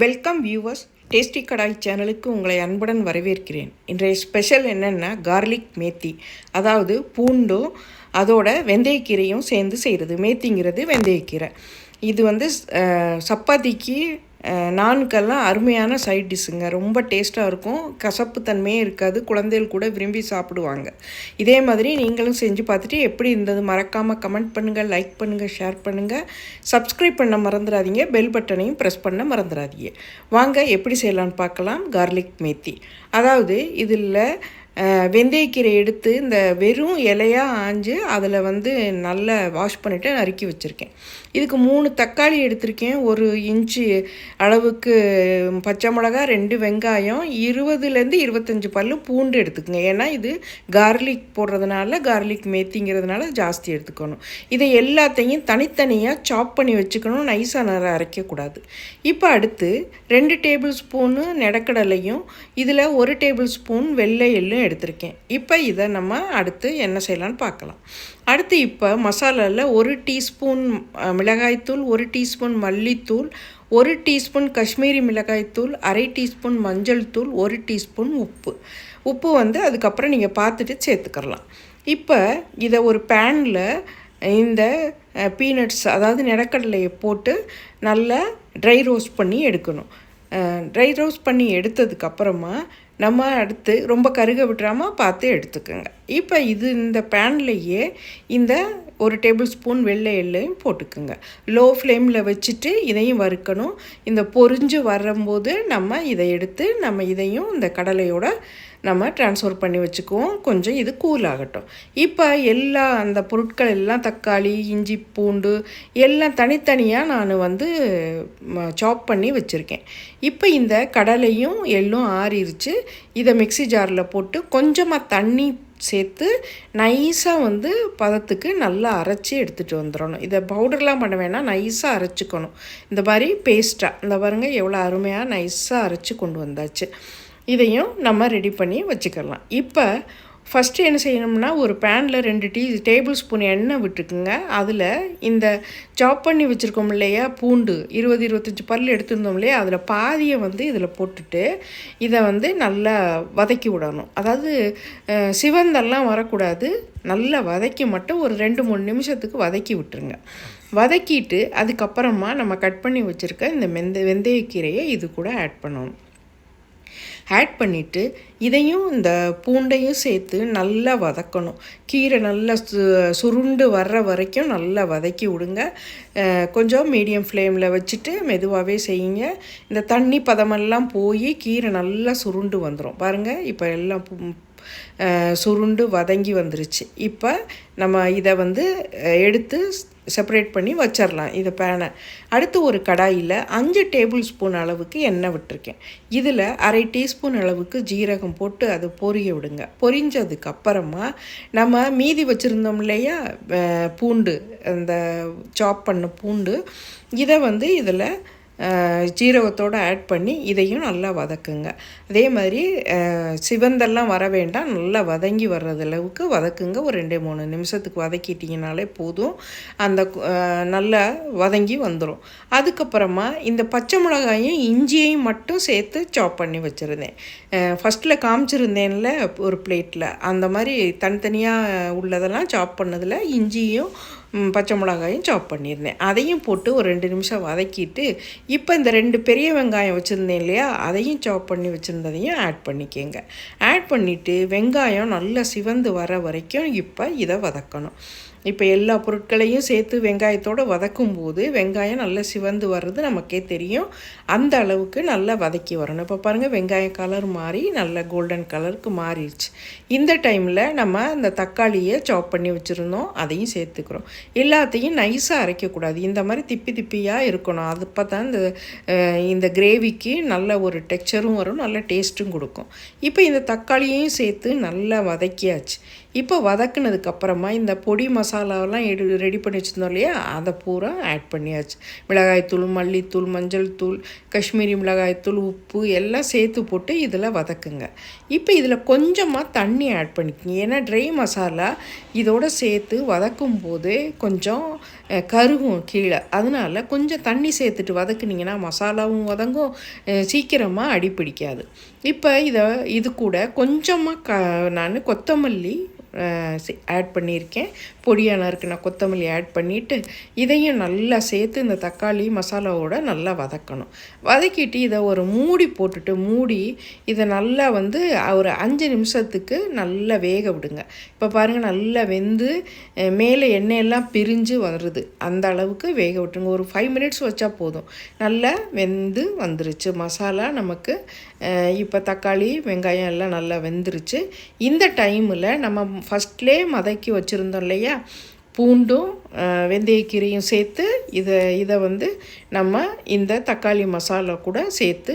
Welcome viewers tasty கடாய் சேனலுக்கு உங்களை அன்புடன் வரவேற்கிறேன். இன்றைய ஸ்பெஷல் என்னென்னா கார்லிக் மேத்தி. அதாவது பூண்டும் அதோட வெந்தயக்கீரையும் சேர்ந்து செய்கிறது மேத்திங்கிறது வெந்தயக்கீரை இது வந்து சப்பாத்திக்கு நான்கெல்லாம் அருமையான சைட் டிஷ்ஷுங்க ரொம்ப டேஸ்ட்டாக இருக்கும். கசப்பு தன்மையே இருக்காது. குழந்தைகள் கூட விரும்பி சாப்பிடுவாங்க. இதே மாதிரி நீங்களும் செஞ்சு பார்த்துட்டு எப்படி இருந்தது மறக்காமல் கமெண்ட் பண்ணுங்கள் லைக் பண்ணுங்கள் ஷேர் பண்ணுங்கள் சப்ஸ்கிரைப் பண்ண மறந்துடாதீங்க. பெல் பட்டனையும் ப்ரெஸ் பண்ண மறந்துடாதீங்க. வாங்க எப்படி செய்யலாம்னு பார்க்கலாம். கார்லிக் மேத்தி அதாவது இதில் வெந்தயக்கீரை எடுத்து இந்த வெறும் இலையாக ஆஞ்சு அதில் வந்து நல்லா வாஷ் பண்ணிவிட்டு நறுக்கி வச்சுருக்கேன். இதுக்கு மூணு தக்காளி எடுத்திருக்கேன். ஒரு இன்ச்சு அளவுக்கு பச்சை மிளகா ரெண்டு வெங்காயம் இருபதுலேருந்து இருபத்தஞ்சி பல்லு பூண்டு எடுத்துக்கங்க. ஏன்னா இது கார்லிக் போடுறதுனால கார்லிக் மேத்திங்கிறதுனால ஜாஸ்தி எடுத்துக்கணும். இதை எல்லாத்தையும் தனித்தனியாக சாப் பண்ணி வச்சுக்கணும். நைஸாக நேரம் அரைக்கக்கூடாது. இப்போ அடுத்து ரெண்டு டேபிள் ஸ்பூனு நெடக்கடலையும் இதில் ஒரு டேபிள் ஸ்பூன் வெள்ளை எள்ளும் எடுத்திருக்கேன். இப்போ இதை நம்ம அடுத்து என்ன செய்யலான்னு பார்க்கலாம். அடுத்து இப்போ மசாலாவில் ஒரு டீஸ்பூன் மிளகாய்த்தூள் ஒரு டீஸ்பூன் மல்லித்தூள் ஒரு டீஸ்பூன் காஷ்மீரி மிளகாய்த்தூள் அரை டீஸ்பூன் மஞ்சள் தூள் ஒரு டீஸ்பூன் உப்பு. உப்பு வந்து அதுக்கப்புறம் நீங்கள் பார்த்துட்டு சேர்த்துக்கிறலாம். இப்போ இதை ஒரு பேனில் இந்த பீனட்ஸ் அதாவது நிலக்கடலையை போட்டு நல்லா ட்ரை ரோஸ்ட் பண்ணி எடுக்கணும். ட்ரை ரோஸ்ட் பண்ணி எடுத்ததுக்கப்புறமா நம்ம அடுத்து ரொம்ப கருக விட்டுறாமல் பார்த்து எடுத்துக்கோங்க. இப்போ இது இந்த பேன்லேயே இந்த ஒரு டேபிள் ஸ்பூன் வெள்ளை எள்ளையும் போட்டுக்குங்க. லோ ஃப்ளேமில் வச்சுட்டு இதையும் வறுக்கணும். இந்த பொரிஞ்சு வரும்போது நம்ம இதை எடுத்து நம்ம இதையும் இந்த கடலையோட நம்ம டிரான்ஸ்ஃபர் பண்ணி வச்சுக்குவோம். கொஞ்சம் இது கூல் ஆகட்டும். இப்போ எல்லா அந்த பொருட்கள் எல்லாம் தக்காளி இஞ்சி பூண்டு எல்லாம் தனித்தனியாக நான் வந்து சாப் பண்ணி வச்சுருக்கேன். இப்போ இந்த கடலையும் எள்ளும் ஆறிருச்சு. இதை மிக்ஸி ஜாரில் போட்டு கொஞ்சமாக தண்ணி சேர்த்து நைஸாக வந்து பதத்துக்கு நல்லா அரைச்சி எடுத்துகிட்டு வந்துடணும். இதை பவுடர்லாம் பண்ண வேணாம் நைஸாக அரைச்சிக்கணும். இந்த மாதிரி பேஸ்ட்டாக இந்த பாருங்கள் எவ்வளோ அருமையாக நைஸாக அரைச்சி கொண்டு வந்தாச்சு. இதையும் நம்ம ரெடி பண்ணி வச்சுக்கலாம். இப்போ ஃபஸ்ட்டு என்ன செய்யணும்னா ஒரு பேனில் ரெண்டு டீ டேபிள் ஸ்பூன் எண்ணெய் விட்டுக்குங்க. அதில் இந்த சாப் பண்ணி வச்சுருக்கோம் இல்லையா பூண்டு இருபது இருபத்தஞ்சி பல் எடுத்திருந்தோம் இல்லையா அதில் பாதியை வந்து இதில் போட்டுட்டு இதை வந்து நல்லா வதக்கி விடணும். அதாவது சிவந்தெல்லாம் வரக்கூடாது. நல்லா வதக்கி மட்டும் ஒரு ரெண்டு மூணு நிமிஷத்துக்கு வதக்கி விட்டுருங்க. வதக்கிட்டு அதுக்கப்புறமா நம்ம கட் பண்ணி வச்சுருக்க இந்த மெந்த வெந்தயக்கீரையை இது கூட ஆட் பண்ணணும். ஆட் பண்ணிவிட்டு இதையும் இந்த பூண்டையும் சேர்த்து நல்லா வதக்கணும். கீரை நல்லா சு சுருண்டு வர்ற வரைக்கும் நல்லா வதக்கி விடுங்க. கொஞ்சம் மீடியம் ஃப்ளேமில் வச்சுட்டு மெதுவாகவே செய்யுங்க. இந்த தண்ணி பதமெல்லாம் போய் கீரை நல்லா சுருண்டு வந்துடும் பாருங்கள் இப்போ எல்லாம் சுருண்டு வதங்கி வந்துருச்சு. இப்போ நம்ம இதை வந்து எடுத்து செப்பரேட் பண்ணி வச்சிடலாம் இதை பேனை. அடுத்து ஒரு கடாயில் அஞ்சு டேபிள் ஸ்பூன் அளவுக்கு எண்ணெய் விட்டுருக்கேன். இதில் அரை டீஸ்பூன் அளவுக்கு ஜீரகம் போட்டு அதை பொரிய விடுங்க. பொரிஞ்சதுக்கு அப்புறமா நம்ம மீதி வச்சுருந்தோம் இல்லையா பூண்டு அந்த சாப் பண்ண பூண்டு இதை வந்து இதில் ஜீரகத்தோடு ஆட் பண்ணி இதையும் நல்லா வதக்குங்க. அதே மாதிரி சிவந்தெல்லாம் வர வேண்டாம். நல்லா வதங்கி வர்றது அளவுக்கு வதக்குங்க. ஒரு ரெண்டு மூணு நிமிஷத்துக்கு வதக்கிட்டிங்கனாலே போதும். அந்த நல்லா வதங்கி வந்துடும் அதுக்கப்புறமா இந்த பச்சை மிளகாயும் இஞ்சியையும் மட்டும் சேர்த்து சாப் பண்ணி வச்சுருந்தேன். ஃபஸ்ட்டில் காமிச்சிருந்தேன்ல ஒரு பிளேட்டில் அந்த மாதிரி தனித்தனியாக உள்ளதெல்லாம் சாப் பண்ணதில் இஞ்சியும் பச்சை மிளகாயும் சாப் பண்ணியிருந்தேன். அதையும் போட்டு ஒரு ரெண்டு நிமிஷம் வதக்கிட்டு இப்போ இந்த ரெண்டு பெரிய வெங்காயம் வச்சுருந்தேன் இல்லையா அதையும் சாப் பண்ணி வச்சுருந்ததையும் ஆட் பண்ணிக்கோங்க. ஆட் பண்ணிவிட்டு வெங்காயம் நல்லா சிவந்து வர வரைக்கும் இப்போ இதை வதக்கணும். இப்போ எல்லா பொருட்களையும் சேர்த்து வெங்காயத்தோடு வதக்கும் போது வெங்காயம் நல்லா சிவந்து வர்றது நமக்கே தெரியும். அந்த அளவுக்கு நல்லா வதக்கி வரணும். இப்போ பாருங்கள் வெங்காயம் கலர் மாறி நல்ல கோல்டன் கலருக்கு மாறிடுச்சு. இந்த டைமில் நம்ம அந்த தக்காளியை சாப் பண்ணி வச்சுருந்தோம். அதையும் சேர்த்துக்கிறோம். எல்லாத்தையும் நைஸாக அரைக்கக்கூடாது. இந்த மாதிரி திப்பி திப்பியாக இருக்கணும். அது அப்போ தான் இந்த இந்த கிரேவிக்கு நல்ல ஒரு டெக்ஸ்சரும் வரும். நல்ல டேஸ்ட்டும் கொடுக்கும். இப்போ இந்த தக்காளியையும் சேர்த்து நல்லா வதக்கியாச்சு. இப்போ வதக்குனதுக்கப்புறமா இந்த பொடி மசாலாவெல்லாம் எடு ரெடி பண்ணி வச்சுருந்தோம் இல்லையா? அதை பூரா ஆட் பண்ணியாச்சு. மிளகாய்த்தூள் மல்லித்தூள் மஞ்சள் தூள் காஷ்மீரி மிளகாய்த்தூள் உப்பு எல்லாம் சேர்த்து போட்டு இதில் வதக்குங்க. இப்போ இதில் கொஞ்சமாக தண்ணி ஆட் பண்ணிக்கோங்க. ஏன்னா ட்ரை மசாலா இதோடு சேர்த்து வதக்கும் போது கொஞ்சம் கருகும் கீழே. அதனால கொஞ்சம் தண்ணி சேர்த்துட்டு வதக்குனீங்கன்னா மசாலாவும் வதங்கும். சீக்கிரமாக அடி பிடிக்காது. இப்போ இதை இது கூட கொஞ்சமாக க நான் கொத்தமல்லி ஆட் பண்ணியிருக்கேன். பொடியாக நறுக்கு நான் கொத்தமல்லி ஆட் பண்ணிவிட்டு இதையும் நல்லா சேர்த்து இந்த தக்காளி மசாலாவோட நல்லா வதக்கணும். வதக்கிட்டு இதை ஒரு மூடி போட்டுட்டு மூடி இதை நல்லா வந்து ஒரு அஞ்சு நிமிஷத்துக்கு நல்லா வேக விடுங்க. இப்போ பாருங்கள் நல்லா வெந்து மேலே எண்ணெயெல்லாம் பிரிஞ்சு வருது. அந்த அளவுக்கு வேக விட்டுருங்க. ஒரு ஃபைவ் மினிட்ஸ் வச்சா போதும். நல்லா வெந்து வந்துருச்சு. மசாலா நமக்கு இப்போ தக்காளி வெங்காயம் எல்லாம் நல்லா வெந்துருச்சு. இந்த டைமில் நம்ம ஃபஸ்ட்லேயே மதக்கி வச்சுருந்தோம் இல்லையா? பூண்டும் வெந்தயக்கீரையும் சேர்த்து இதை இதை வந்து நம்ம இந்த தக்காளி மசாலா கூட சேர்த்து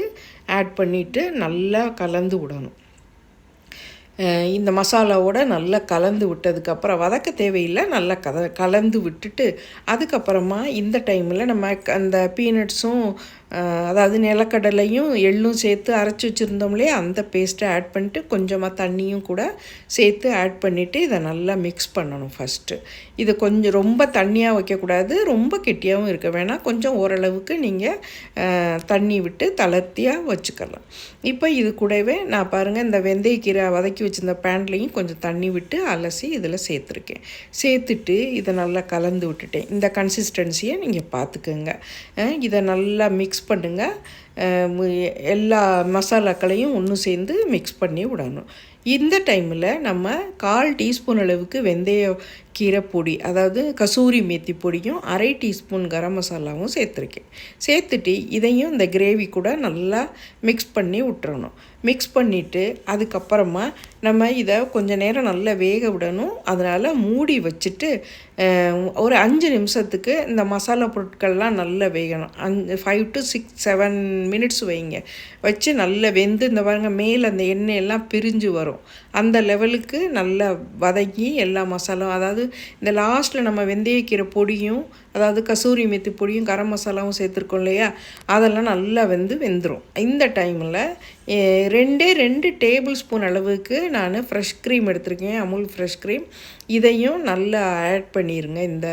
ஆட் பண்ணிவிட்டு நல்லா கலந்து விடணும். இந்த மசாலாவோட நல்லா கலந்து விட்டதுக்கப்புறம் வதக்க தேவையில்லை நல்லா கத கலந்து விட்டுட்டு அதுக்கப்புறமா இந்த டைமில் நம்ம அந்த பீனட்ஸும் அதாவது நிலக்கடலையும் எள்ளும் சேர்த்து அரைச்சி வச்சுருந்தோம் இல்லையா அந்த பேஸ்ட்டை ஆட் பண்ணிட்டு கொஞ்சமாக தண்ணியும் கூட சேர்த்து ஆட் பண்ணிவிட்டு இதை நல்லா மிக்ஸ் பண்ணணும் ஃபஸ்ட்டு இது கொஞ்சம் ரொம்ப தண்ணியாக வைக்கக்கூடாது ரொம்ப கெட்டியாகவும் இருக்க வேணாம். கொஞ்சம் ஓரளவுக்கு நீங்கள் தண்ணி விட்டு தளர்த்தியாக வச்சுக்கலாம். இப்போ இது கூடவே நான் பாருங்கள் இந்த வெந்தயக்கீரை வதக்கி வச்சிருந்த பேன்லேயும் கொஞ்சம் தண்ணி விட்டு அலசி இதில் சேர்த்துருக்கேன். சேர்த்துட்டு இதை நல்லா கலந்து விட்டுட்டேன். இந்த கன்சிஸ்டன்சியை நீங்கள் பார்த்துக்குங்க இதை நல்லா மிக்ஸ் பண்ணுங்கள் எல்லா மசாலாக்களையும் ஒன்று சேர்ந்து மிக்ஸ் பண்ணி விடணும். இந்த டைமில் நம்ம கால் டீஸ்பூன் அளவுக்கு வெந்தய கீரை பொடி அதாவது கசூரி மேத்தி பொடியும் அரை டீஸ்பூன் கரம் மசாலாவும் சேர்த்துருக்கேன். சேர்த்துட்டு இதையும் இந்த கிரேவி கூட நல்லா மிக்ஸ் பண்ணி விட்டுறணும். மிக்ஸ் பண்ணிவிட்டு அதுக்கப்புறமா நம்ம இதை கொஞ்ச நேரம் நல்லா வேக விடணும். அதனால் மூடி வச்சுட்டு ஒரு அஞ்சு நிமிஷத்துக்கு இந்த மசாலா பொருட்கள்லாம் நல்லா வேகணும். அஞ்சு five to six seven minutes வைங்க. வச்சு நல்லா வெந்து இந்த பாருங்கள் மேலே அந்த எண்ணெய் எல்லாம் பிரிஞ்சு வரும். அந்த லெவலுக்கு நல்லா வதக்கி எல்லா மசாலாவும் அதாவது இந்த லாஸ்ட்டில் நம்ம வெந்தயக்கீரை பொடியும் அதாவது கசூரி மெத்தி பொடியும் கரம் மசாலாவும் சேர்த்துருக்கோம் இல்லையா? அதெல்லாம் நல்லா வெந்து வெந்துடும் இந்த டைமில் ரெண்டே ரெண்டு டேபிள் ஸ்பூன் அளவுக்கு நான் ஃப்ரெஷ் க்ரீம் எடுத்திருக்கேன் அமுல் ஃப்ரெஷ் க்ரீம் இதையும் நல்லா ஆட் பண்ணிடுங்க இந்த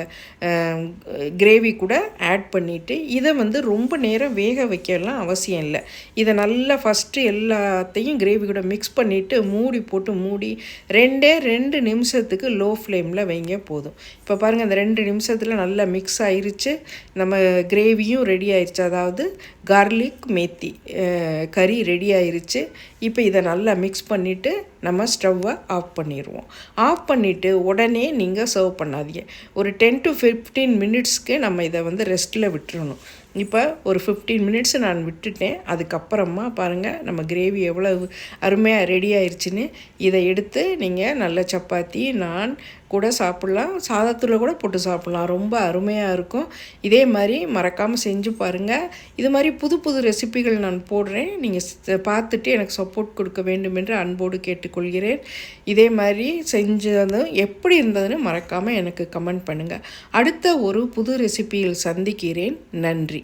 கிரேவி கூட ஆட் பண்ணிவிட்டு இதை வந்து ரொம்ப நேரம் வேக வைக்கலாம் அவசியம் இல்லை. இதை நல்லா ஃபஸ்ட்டு எல்லாத்தையும் கிரேவி கூட மிக்ஸ் பண்ணிவிட்டு மூடி போட்டு மூடி ரெண்டே ரெண்டு நிமிஷத்துக்கு லோ ஃப்ளேமில் வைங்க போதும். இப்போ பாருங்கள் அந்த ரெண்டு நிமிஷத்தில் நல்லா மிக்ஸ் ஆயிருச்சு. நம்ம கிரேவியும் ரெடி ஆயிடுச்சு அதாவது கார்லிக் மேத்தி கறி ரெடி ஆயிருச்சு இப்போ இதை நல்லா மிக்ஸ் பண்ணிவிட்டு நம்ம ஸ்டவ்வை ஆஃப் பண்ணிடுவோம் ஆஃப் பண்ணிவிட்டு உடனே நீங்கள் சர்வ் பண்ணாதீங்க. ஒரு டென் டு ஃபிஃப்டீன் மினிட்ஸ்க்கு நம்ம இதை வந்து ரெஸ்ட்டில் விட்டுறணும். இப்போ ஒரு ஃபிஃப்டீன் மினிட்ஸ் நான் விட்டுட்டேன். அதுக்கப்புறமா பாருங்கள் நம்ம கிரேவி எவ்வளவு அருமையாக ரெடி ஆயிடுச்சுன்னு இதை எடுத்து நீங்கள் நல்ல சப்பாத்தி நான் கூட சாப்பிட்லாம். சாதத்தில் கூட போட்டு சாப்பிட்லாம். ரொம்ப அருமையாக இருக்கும். இதே மாதிரி மறக்காமல் செஞ்சு பாருங்கள் இது மாதிரி புது புது ரெசிபிகள் நான் போடுறேன். நீங்கள் பார்த்துட்டு எனக்கு சப்போர்ட் கொடுக்க வேண்டும் என்று அன்போடு கேட்டுக்கொள்கிறேன். இதே மாதிரி செஞ்சதும் எப்படி இருந்ததுன்னு மறக்காமல் எனக்கு கமெண்ட் பண்ணுங்கள் அடுத்த ஒரு புது ரெசிபியில் சந்திக்கிறேன். நன்றி.